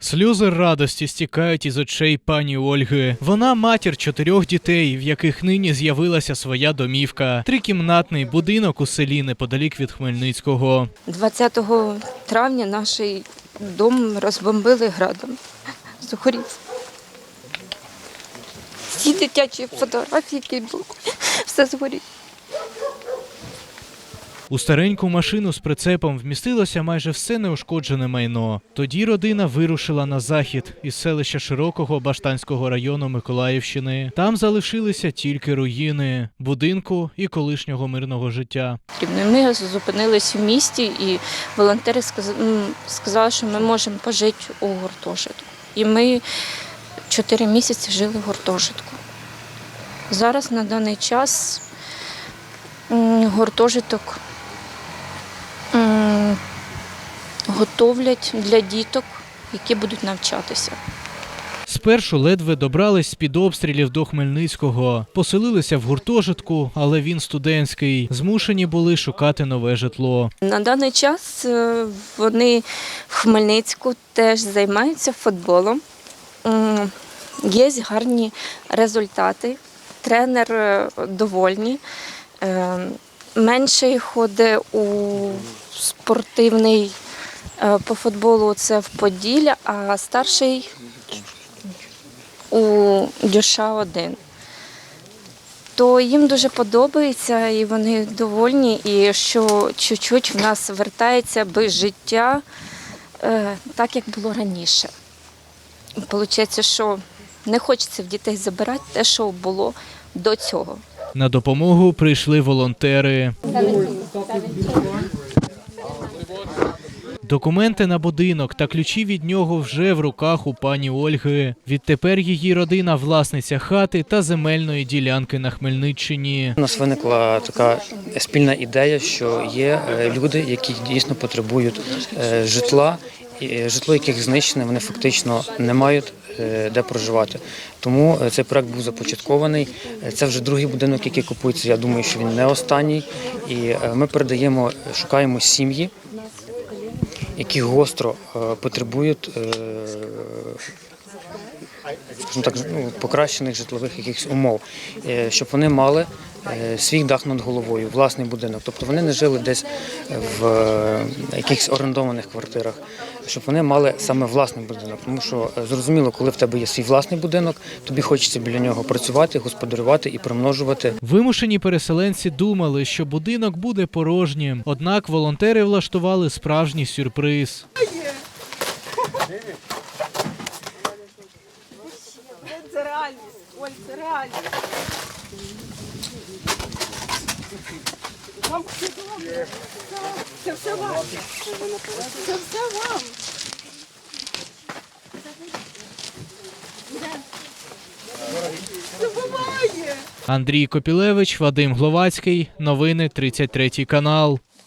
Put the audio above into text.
Сльози радості стікають із очей пані Ольги. Вона матір чотирьох дітей, в яких нині з'явилася своя домівка, трикімнатний будинок у селі неподалік від Хмельницького. 20 травня наш дом розбомбили градом. Згорів. Всі дитячі фотографії, які були, все згорів. У стареньку машину з прицепом вмістилося майже все неушкоджене майно. Тоді родина вирушила на захід із селища Широкого Баштанського району Миколаївщини. Там залишилися тільки руїни будинку і колишнього мирного життя. Ми зупинились в місті, і волонтери сказали, що ми можемо пожити у гуртожитку. І ми чотири місяці жили в гуртожитку. Зараз на даний час гуртожиток готовлять для діток, які будуть навчатися. Спершу ледве добрались з-під обстрілів до Хмельницького, поселилися в гуртожитку, але він студентський. Змушені були шукати нове житло. На даний час е, вони в Хмельницьку теж займаються футболом. Є гарні результати. Тренер е, довольний. Е, Менший ходить у спортивний по футболу це в Поділля, а старший у Дюша 1 то їм дуже подобається і вони довольні, і що чуть-чуть в нас вертається би життя е, так, як було раніше. Получається, що не хочеться в дітей забирати те, що було до цього. На допомогу прийшли волонтери. Документи на будинок та ключі від нього вже в руках у пані Ольги. Відтепер її родина власниця хати та земельної ділянки на Хмельниччині. У нас виникла така спільна ідея, що є е, люди, які дійсно потребують е, житла, і е, житло, яких знищене, вони фактично не мають де проживати. Тому цей проект був започаткований. Це вже другий будинок, який купується. Я думаю, що він не останній. І ми передаємо, шукаємо сім'ї, які гостро е, потребують. е, так, ну, покращених житлових якихось умов, е, щоб вони мали свій дах над головою, власний будинок. Тобто вони не жили десь в е, якихось орендованих квартирах, щоб вони мали саме власний будинок. Тому що е, зрозуміло, коли в тебе є свій власний будинок, тобі хочеться біля нього працювати, господарювати і примножувати Вимушені переселенці думали, що будинок буде порожнім. Однак волонтери влаштували справжній сюрприз. Це реальність. Оль, це реальність. Вам все добре. Це все вам. Це все вам. Андрій Копілевич, Вадим Гловацький. Новини 33 канал.